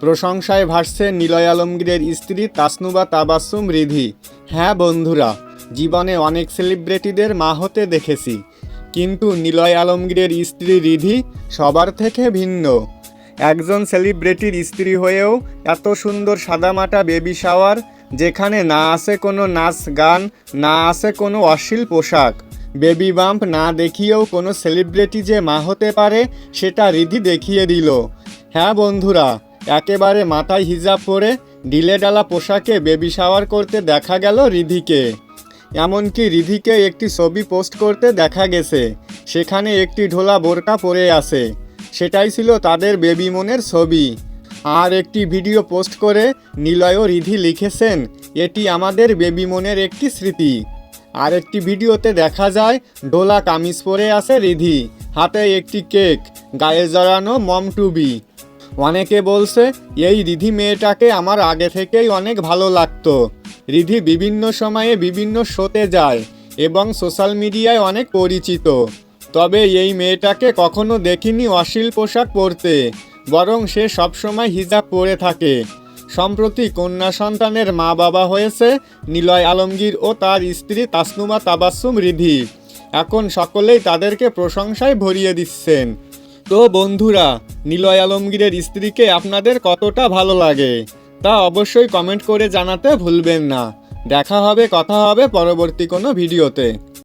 প্রশংসায় ভাসছে নিলয় আলমগীরের স্ত্রী তাসনুবা তাবাসুম রিধি। হ্যাঁ বন্ধুরা, জীবনে অনেক সেলিব্রিটিদের মা হতে দেখেছি। কিন্তু নিলয় আলমগীরের স্ত্রী রিধি সবার থেকে ভিন্ন। একজন সেলিব্রিটির স্ত্রী হয়েও এত সুন্দর সাদামাটা বেবি শাওয়ার যেখানে না আছে কোনো নাচ গান, না আছে কোনো অশ্লীল পোশাক। বেবি বাম্প না দেখিয়েও কোনো সেলিব্রিটি যে মা হতে পারে, সেটা রিধি দেখিয়ে দিল। হ্যাঁ বন্ধুরা একেবারে মাথায় হিজাব পরে ঢিলেডালা পোশাকে বেবি শাওয়ার করতে দেখা গেল রিধিকে। এমনকি রিধিকে একটি ছবি পোস্ট করতে দেখা গেছে, সেখানে একটি ঢোলা বোরকা পরে আছে। সেটাই ছিল তাদের বেবি মনের ছবি। আর একটি ভিডিও পোস্ট করে নিলয় রিধি লিখেছেন, এটি আমাদের বেবি মনের একটি স্মৃতি। আর একটি ভিডিওতে দেখা যায় ডোলা কামিজ পরে আছে রিধি, হাতে একটি কেক, গায়ে জড়ানো মম টুবি অনেকে বলছে, এই রিধি মেয়েটাকে আমার আগে থেকেই অনেক ভালো লাগতো। রিধি বিভিন্ন সময়ে বিভিন্ন শোতে যায় এবং সোশ্যাল মিডিয়ায় অনেক পরিচিত। তবে এই মেয়েটাকে কখনো দেখিনি অশ্লীল পোশাক পরতে, বরং সে সবসময় হিজাব পরে থাকে। সম্প্রতি কন্যা সন্তানের মা বাবা হয়েছে নিলয় আলমগীর ও তার স্ত্রী তাসনুমা তাবাসুম রিধি। এখন সকলেই তাদেরকে প্রশংসায় ভরিয়ে দিচ্ছেন। তো বন্ধুরা, নিলয় আলমগীরের স্ত্রীকে আপনাদের কতটা ভালো লাগে, তা অবশ্যই কমেন্ট করে জানাতে ভুলবেন না। দেখা হবে, কথা হবে পরবর্তী কোনো ভিডিওতে।